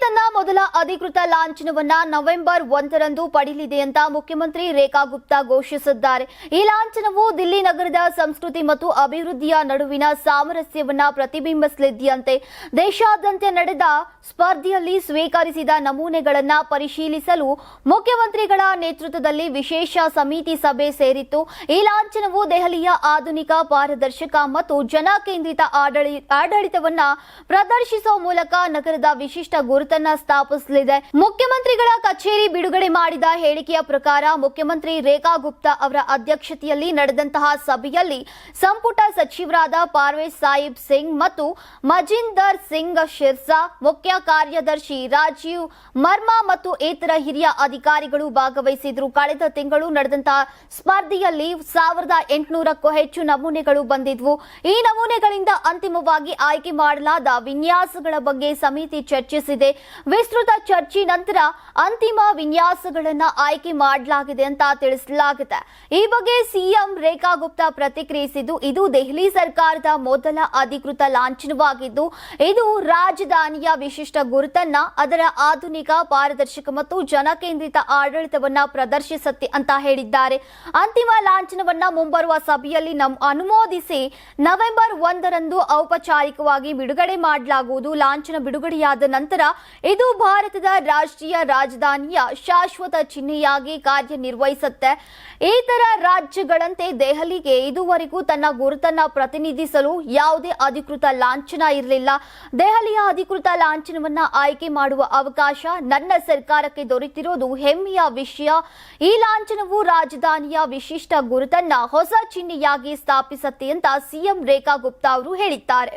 ತನ್ನ ಮೊದಲ ಅಧಿಕೃತ ಲಾಂಛನವನ್ನ ನವೆಂಬರ್ ಒಂದರಂದು ಪಡೆಯಲಿದೆ ಅಂತ ಮುಖ್ಯಮಂತ್ರಿ ರೇಖಾ ಗುಪ್ತಾ ಘೋಷಿಸಿದ್ದಾರೆ. ಈ ಲಾಂಛನವು ದಿಲ್ಲಿ ನಗರದ ಸಂಸ್ಕೃತಿ ಮತ್ತು ಅಭಿವೃದ್ಧಿಯ ನಡುವಿನ ಸಾಮರಸ್ಯವನ್ನ ಪ್ರತಿಬಿಂಬಿಸಲಿದೆಯಂತೆ ದೇಶಾದ್ಯಂತ ನಡೆದ ಸ್ಪರ್ಧೆಯಲ್ಲಿ ಸ್ವೀಕರಿಸಿದ ನಮೂನೆಗಳನ್ನ ಪರಿಶೀಲಿಸಲು ಮುಖ್ಯಮಂತ್ರಿಗಳ ನೇತೃತ್ವದಲ್ಲಿ ವಿಶೇಷ ಸಮಿತಿ ಸಭೆ ಸೇರಿತ್ತು. ಈ ಲಾಂಛನವು ದೆಹಲಿಯ ಆಧುನಿಕ ಪಾರದರ್ಶಕ ಮತ್ತು ಜನಕೇಂದ್ರಿತ ಆಡಳಿ, ಆಡಳಿತವನ್ನ ಪ್ರದರ್ಶಿಸುವ ಮೂಲಕ ನಗರದ ವಿಶಿಷ್ಟ ಗುರುತನ್ನ ಸ್ಥಾಪಿಸಲಿದೆ. ಮುಖ್ಯಮಂತ್ರಿಗಳ ಕಚೇರಿ ಬಿಡುಗಡೆ ಮಾಡಿದ ಹೇಳಿಕೆಯ ಪ್ರಕಾರ ಮುಖ್ಯಮಂತ್ರಿ ರೇಖಾ ಗುಪ್ತಾ ಅವರ ಅಧ್ಯಕ್ಷತೆಯಲ್ಲಿ ನಡೆದಂತಹ ಸಭೆಯಲ್ಲಿ ಸಂಪುಟ ಸಚಿವರಾದ ಪಾರ್ವೇಶ್ ಸಾಹಿಬ್ ಸಿಂಗ್ ಮತ್ತು ಮಜಿಂದರ್ ಸಿಂಗ್ ಶಿರ್ಸಾ, ಮುಖ್ಯ ಕಾರ್ಯದರ್ಶಿ ರಾಜೀವ್ ಮರ್ಮಾ ಮತ್ತು ಇತರ ಹಿರಿಯ ಅಧಿಕಾರಿಗಳು ಭಾಗವಹಿಸಿದ್ರು. ಕಳೆದ ತಿಂಗಳು ನಡೆದಂತಹ ಸ್ಪರ್ಧೆಯಲ್ಲಿ ಸಾವಿರದ ಎಂಟುನೂರಕ್ಕೂ ಹೆಚ್ಚು ನಮೂನೆಗಳು ಬಂದಿದ್ವು. ಈ ನಮೂನೆಗಳಿಂದ ಅಂತಿಮವಾಗಿ ಆಯ್ಕೆ ಮಾಡಲಾದ ವಿನ್ಯಾಸಗಳ ಬಗ್ಗೆ ಸಮಿತಿ ಚರ್ಚಿಸಿದೆ. ವಿಸ್ತೃತ ಚರ್ಚೆ ನಂತರ ಅಂತಿಮ ವಿನ್ಯಾಸಗಳನ್ನ ಆಯ್ಕೆ ಮಾಡಲಾಗಿದೆ ಅಂತ ತಿಳಿಸಲಾಗಿದೆ ಈ ಬಗ್ಗೆ ಸಿಎಂ ರೇಖಾ ಗುಪ್ತಾ ಪ್ರತಿಕ್ರಿಯಿಸಿದ್ದು, ಇದು ದೆಹಲಿ ಸರ್ಕಾರದ ಮೊದಲ ಅಧಿಕೃತ ಲಾಂಛನವಾಗಿದ್ದು, ಇದು ರಾಜಧಾನಿಯ ವಿಶಿಷ್ಟ ಗುರುತನ್ನ, ಅದರ ಆಧುನಿಕ ಪಾರದರ್ಶಕ ಮತ್ತು ಜನಕೇಂದ್ರಿತ ಆಡಳಿತವನ್ನ ಪ್ರದರ್ಶಿಸುತ್ತೆ ಅಂತ ಹೇಳಿದ್ದಾರೆ. ಅಂತಿಮ ಲಾಂಛನವನ್ನ ಮುಂಬರುವ ಸಭೆಯಲ್ಲಿ ನಮ್ ಅನುಮೋದಿಸಿ ನವೆಂಬರ್ ಒಂದರಂದು ಔಪಚಾರಿಕವಾಗಿ ಬಿಡುಗಡೆ ಮಾಡಲಾಗುವುದು. ಲಾಂಛನ ಬಿಡುಗಡೆಯಾದ ನಂತರ ಇದು ಭಾರತದ ರಾಷ್ಟ್ರೀಯ ರಾಜಧಾನಿಯ ಶಾಶ್ವತ ಚಿಹ್ನೆಯಾಗಿ ಕಾರ್ಯನಿರ್ವಹಿಸುತ್ತೆ. ಇತರ ರಾಜ್ಯಗಳಂತೆ ದೆಹಲಿಗೆ ಇದುವರೆಗೂ ತನ್ನ ಗುರುತನ್ನ ಪ್ರತಿನಿಧಿಸಲು ಯಾವುದೇ ಅಧಿಕೃತ ಲಾಂಛನ ಇರಲಿಲ್ಲ. ದೆಹಲಿಯ ಅಧಿಕೃತ ಲಾಂಛನವನ್ನ ಆಯ್ಕೆ ಮಾಡುವ ಅವಕಾಶ ನನ್ನ ಸರ್ಕಾರಕ್ಕೆ ದೊರೆತಿರುವುದು ಹೆಮ್ಮೆಯ ವಿಷಯ. ಈ ಲಾಂಛನವು ರಾಜಧಾನಿಯ ವಿಶಿಷ್ಟ ಗುರುತನ್ನ ಹೊಸ ಚಿಹ್ನೆಯಾಗಿ ಸ್ಥಾಪಿಸುತ್ತೆ ಅಂತ ಸಿಎಂ ರೇಖಾ ಗುಪ್ತಾ ಅವರು ಹೇಳಿದ್ದಾರೆ.